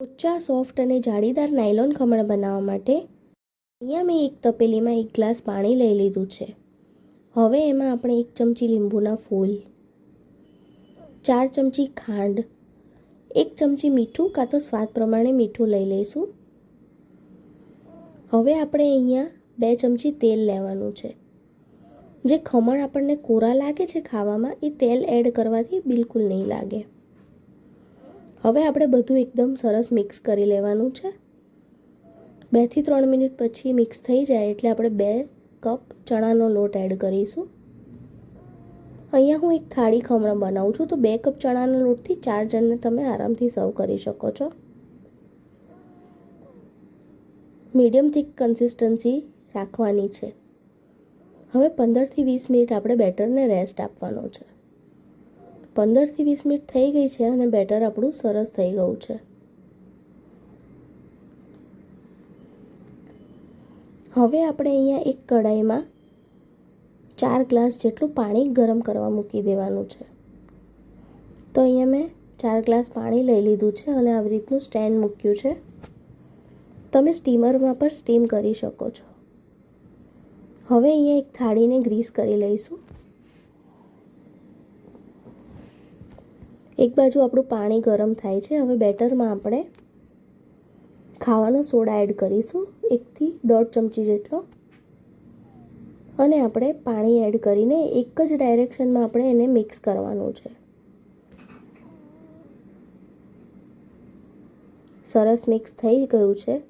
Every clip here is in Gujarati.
ઊંચા, સોફ્ટ અને જાળીદાર નાયલોન ખમણ બનાવવા માટે અહીંયા મેં એક તપેલીમાં એક ગ્લાસ પાણી લઈ લીધું છે. હવે એમાં આપણે એક ચમચી લીંબુના ફૂલ, ચાર ચમચી ખાંડ, એક ચમચી મીઠું કાં તો સ્વાદ પ્રમાણે મીઠું લઈ લઈશું. હવે આપણે અહીંયા બે ચમચી તેલ લેવાનું છે. જે ખમણ આપણને કોરા લાગે છે ખાવામાં, એ તેલ એડ કરવાથી બિલકુલ નહીં લાગે. હવે આપણે બધું એકદમ સરસ મિક્સ કરી લેવાનું છે. બેથી ત્રણ મિનિટ પછી મિક્સ થઈ જાય એટલે આપણે બે કપ ચણાનો લોટ એડ કરીશું. અહીંયા હું એક થાળી ખમણ બનાવું છું. તો બે કપ ચણાના લોટથી ચાર જણને તમે આરામથી સર્વ કરી શકો છો. મીડિયમ થીક કન્સિસ્ટન્સી રાખવાની છે. હવે પંદરથી વીસ મિનિટ આપણે બેટરને રેસ્ટ આપવાનો છે. પંદરથી વીસ મિનિટ થઈ ગઈ છે અને બેટર આપણું સરસ થઈ ગયું છે. હવે આપણે અહીંયા એક કઢાઈમાં ચાર ગ્લાસ જેટલું પાણી ગરમ કરવા મૂકી દેવાનું છે. તો અહીંયા મેં ચાર ગ્લાસ પાણી લઈ લીધું છે અને આવી રીતનું સ્ટેન્ડ મૂક્યું છે. તમે સ્ટીમરમાં પણ સ્ટીમ કરી શકો છો. હવે અહીંયા એક થાળીને ગ્રીસ કરી લઈશું. એક બાજુ આપણું પાણી ગરમ થાય છે, હવે બેટરમાં આપણે ખાવાનો સોડા એડ કરીશું, એકથી દોઢ ચમચી જેટલો. અને આપણે પાણી એડ કરીને એક જ ડાયરેક્શનમાં આપણે એને મિક્સ કરવાનું છે. સરસ મિક્સ થઈ ગયું છે.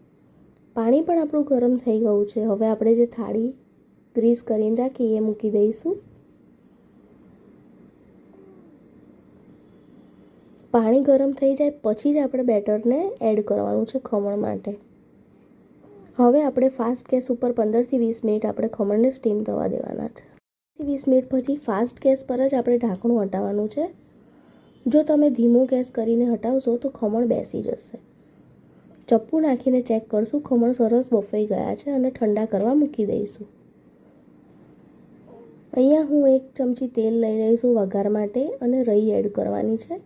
પાણી પણ આપણું ગરમ થઈ ગયું છે. હવે આપણે જે થાળી ગ્રીસ કરીને રાખી એ મૂકી દઈશું. પાણી ગરમ થઈ જાય પછી જ આપણે બેટરને એડ કરવાનું છે ખમણ માટે. હવે આપણે ફાસ્ટ ગેસ ઉપર પંદરથી વીસ મિનિટ આપણે ખમણને સ્ટીમ થવા દેવાના છે. વીસ મિનિટ પછી ફાસ્ટ ગેસ પર જ આપણે ઢાંકણું હટાવવાનું છે. જો તમે ધીમો ગેસ કરીને હટાવશો તો ખમણ બેસી જશે. ચપ્પુ નાખીને ચેક કરશું ખમણ સરસ બફાઈ ગયા છે અને ઠંડા કરવા મૂકી દઈશું. અહીંયા હું એક ચમચી તેલ લઈ લઈશું વઘાર માટે અને રહી એડ કરવાની છે.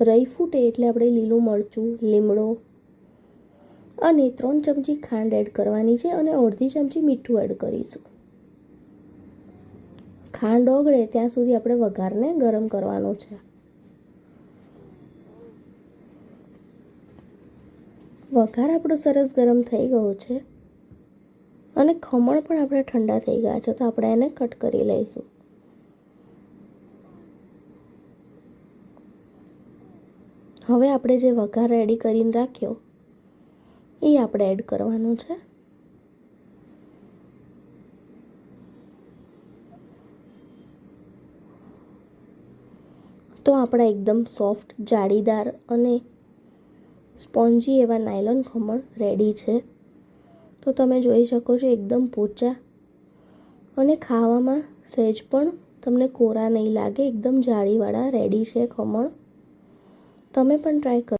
રઈ ફૂટે એટલે આપણે લીલું મરચું, લીમડો અને ત્રણ ચમચી ખાંડ એડ કરવાની છે અને અડધી ચમચી મીઠું એડ કરીશું. ખાંડ ઓગળે ત્યાં સુધી આપણે વઘારને ગરમ કરવાનો છે. વઘાર આપણો સરસ ગરમ થઈ ગયો છે અને ખમણ પણ આપણે ઠંડા થઈ ગયા છે તો આપણે એને કટ કરી લઈશું. હવે આપણે જે વઘાર રેડી કરીને રાખ્યો, એ આપણે એડ કરવાનું છે. તો આપણા એકદમ સોફ્ટ જાળીદાર અને સ્પોન્જી એવા નાયલોન ખમણ રેડી છે. તો તમે જોઈ શકો છો એકદમ પોચા અને ખાવામાં સહેજ પણ તમને કોરા નહીં લાગે, એકદમ જાળીવાળા રેડી છે ખમણ. તમે પણ ટ્રાય કરો.